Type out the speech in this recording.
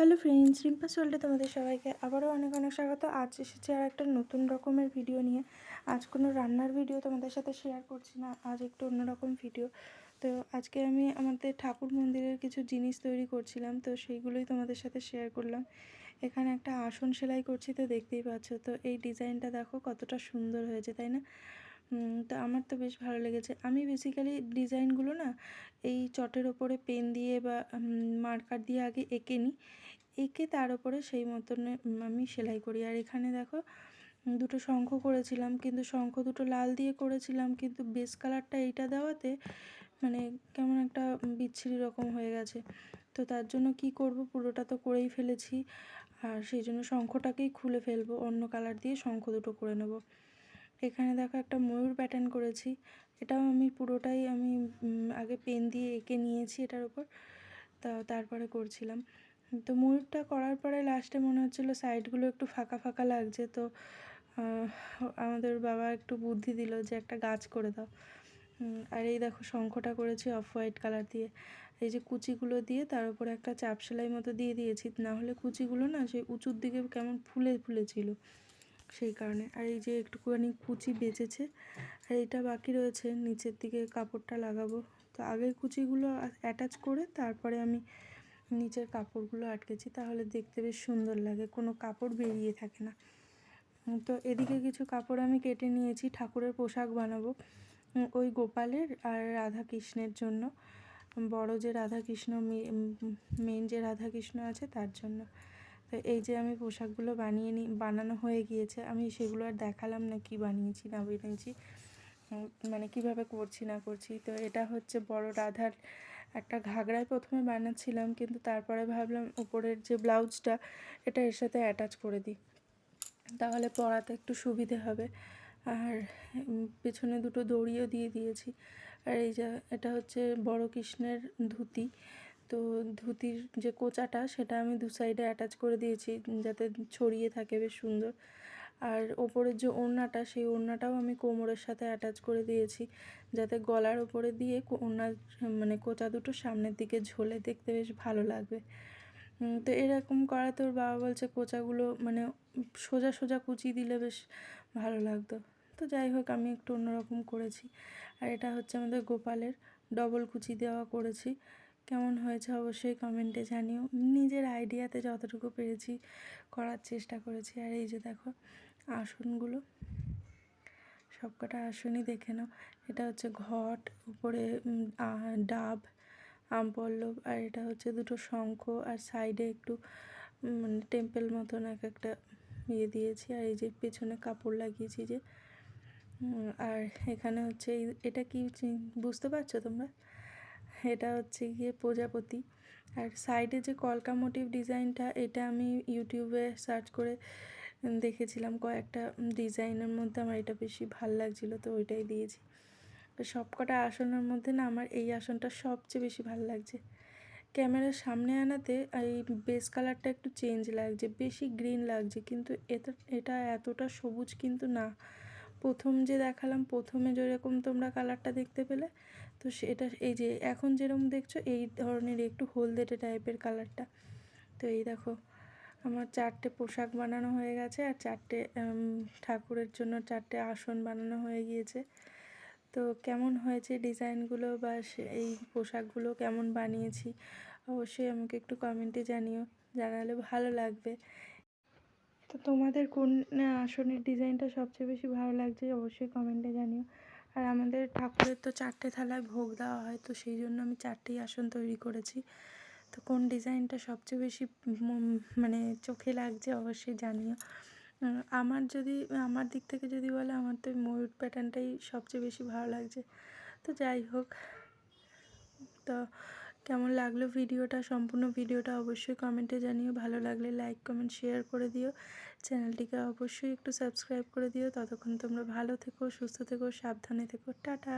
Hello friends রিম্পাস ওয়ার্ল্ডে তোমাদের সবাইকে আবারও অনেক অনেক স্বাগত। আজ এসেছে আর একটা নতুন রকমের ভিডিও নিয়ে। আজ কোনো রান্নার ভিডিও তোমাদের সাথে শেয়ার করছি না, আজ একটু অন্যরকম ভিডিও। তো আজকে আমি আমাদের ঠাকুর মন্দিরের কিছু জিনিস তৈরি করছিলাম, তো সেইগুলোই তোমাদের সাথে শেয়ার করলাম। এখানে একটা আসন সেলাই করছি, তো দেখতেই পাচ্ছ। তো এই ডিজাইনটা দেখো কতটা সুন্দর হয়েছে, তাই না? তো আমার তো বেশ ভালো লেগেছে। আমি বেসিক্যালি ডিজাইনগুলো না এই চটের ওপরে পেন দিয়ে বা মার্কার দিয়ে আগে এঁকে নিই। এঁকে তার ওপরে সেই মতন আমি সেলাই করি। আর এখানে দেখো দুটো শঙ্খ করেছিলাম, কিন্তু শঙ্খ দুটো লাল দিয়ে করেছিলাম, কিন্তু বেস কালারটা এইটা দেওয়াতে মানে কেমন একটা বিচ্ছিরি রকম হয়ে গেছে। তো তার জন্য কি করব, পুরোটা তো করেই ফেলেছি। আর সেই জন্য শঙ্খটাকেই খুলে ফেলব, অন্য কালার দিয়ে শঙ্খ দুটো করে নেব। এখানে দেখো একটা ময়ূর প্যাটার্ন করেছি। এটাও আমি পুরোটাই আমি আগে পেন দিয়ে এঁকে নিয়েছি এটার উপর। তা, তারপরে করছিলাম। তো ময়ূরটা করার পরে লাস্টে মনে হচ্ছিল সাইডগুলো একটু ফাঁকা ফাঁকা লাগছে। তো আমাদের বাবা একটু বুদ্ধি দিল যে একটা গাছ করে দাও। আর এই দেখো শঙ্খটা করেছি অফ হোয়াইট কালার দিয়ে। এই যে কুচিগুলো দিয়ে তার উপরে একটা চাপ সেলাই মতো দিয়ে দিয়েছি। না হলে কুচিগুলো না সেই উঁচুর দিকে কেমন ফুলে ফুলে ছিল সেই কারণে। আর এই যে একটুখানি কুচি বেঁচেছে, আর এটা বাকি রয়েছে, নিচের দিকে কাপড়টা লাগাবো। তো আগের কুচিগুলো অ্যাটাচ করে তারপরে আমি নিচের কাপড়গুলো আটকেছি, তাহলে দেখতে বেশ সুন্দর লাগে, কোনো কাপড় বেরিয়ে থাকে না। তো এদিকে কিছু কাপড় আমি কেটে নিয়েছি, ঠাকুরের পোশাক বানাবো, ওই গোপালের আর রাধা কৃষ্ণের জন্য। বড় যে রাধা কৃষ্ণ মেন যে রাধা কৃষ্ণ আছে তার জন্য। তো এই যে আমি পোশাকগুলো বানিয়ে নি, বানানো হয়ে গিয়েছে, আমি সেগুলো আর দেখালাম না কি বানিয়েছি, না বানিয়েছি মানে কীভাবে করছি, না করছি। তো এটা হচ্ছে বড় রাধার একটা ঘাগরায় প্রথমে বানাচ্ছিলাম, কিন্তু তারপরে ভাবলাম উপরের যে ব্লাউজটা, এটা এর সাথে অ্যাটাচ করে দিই। তাহলে পরাতে একটু সুবিধে হবে। আর পেছনে দুটো দড়িও দিয়ে দিয়েছি। আর এই যে, এটা হচ্ছে বড় কৃষ্ণের ধুতি। তো ধুতির যে কোচাটা, সেটা আমি দু সাইডে অ্যাটাচ করে দিয়েছি, যাতে ছড়িয়ে থাকে বেশ সুন্দর। আর ওপরের যে ওড়নাটা, সেই ওড়নাটাও আমি কোমরের সাথে অ্যাটাচ করে দিয়েছি, যাতে গলার ওপরে দিয়ে ওড়না মানে কোচা দুটো সামনের দিকে ঝোলে দেখতে বেশ ভালো লাগবে। তো এরকম করা তোর বাবা বলছে কোচাগুলো মানে সোজা সোজা কুচি দিলে বেশ ভালো লাগতো। তো যাই হোক, আমি একটু অন্যরকম করেছি। আর এটা হচ্ছে আমাদের গোপালের ডবল কুচি দেওয়া করেছি। কেমন হয়েছে অবশ্যই কমেন্টে জানিও। নিজের আইডিয়াতে যতটুকু পেরেছি করার চেষ্টা করেছি। আর এই যে দেখো, আসনগুলো, সবকটা আসনই দেখে নাও। এটা হচ্ছে ঘট, উপরে ডাব, আমপল্লব, আর এটা হচ্ছে দুটো শঙ্খ। আর সাইডে একটু মানে টেম্পেল মতন এক একটা ইয়ে দিয়েছি। আর এই যে পেছনে কাপড় লাগিয়েছি যে আর এখানে হচ্ছে এটা কি বুঝতে পারছ তোমরা? এটা হচ্ছে গিয়ে প্রজাপতি। আর সাইডে যে কলকা মোটিভ ডিজাইনটা এটা আমি ইউটিউবে সার্চ করে দেখেছিলাম। কয়েকটা ডিজাইনের মধ্যে আমার এটা বেশি ভালো লাগছিল, তো ওইটাই দিয়েছি। তো সবকটা আসনের মধ্যে না আমার এই আসনটা সবচেয়ে বেশি ভালো লাগছে। ক্যামেরার সামনে আনাতে এই বেস কালারটা একটু চেঞ্জ লাগছে, বেশি গ্রিন লাগছে, কিন্তু এটা এটা এতটা সবুজ কিন্তু না। প্রথম যে দেখালাম, প্রথমে যেরকম তোমরা কালারটা দেখতে পেলে, তো সেটা এই যে এখন যেরকম দেখছ, এই ধরনের একটু হলদেটে টাইপের কালারটা তো এই দেখো, আমার চারটে পোশাক বানানো হয়ে গেছে আর চারটে ঠাকুরের জন্য চারটে আসন বানানো হয়ে গিয়েছে। তো কেমন হয়েছে ডিজাইনগুলো বা এই পোশাকগুলো কেমন বানিয়েছি? অবশ্যই আমাকে একটু কমেন্টে জানিও। জানালে ভালো লাগবে। তো তোমাদের কোন আসনের ডিজাইনটা সবচেয়ে বেশি ভালো লাগছে অবশ্যই কমেন্টে জানিও। আর আমাদের ঠাকুরের তো চারটে থালায় ভোগ দেওয়া হয়, তো সেই জন্য আমি চারটেই আসন তৈরি করেছি। তো কোন ডিজাইনটা সবচেয়ে বেশি মানে চোখে লাগছে অবশ্যই জানিও। আমার যদি, আমার দিক থেকে যদি বলে, আমার তো ময়ূর প্যাটার্নটাই সবচেয়ে বেশি ভালো লাগছে। তো যাই হোক, তো কেমন লাগল ভিডিওটা? সম্পূর্ণ ভিডিওটা অবশ্যই কমেন্টে জানিও। ভালো লাগলে লাইক কমেন্ট শেয়ার করে দিও। চ্যানেলটিকে অবশ্যই একটু সাবস্ক্রাইব করে দিও। ততক্ষণ তোমরা ভালো থেকো, সুস্থ থেকো, সাবধানে থেকো। টাটা!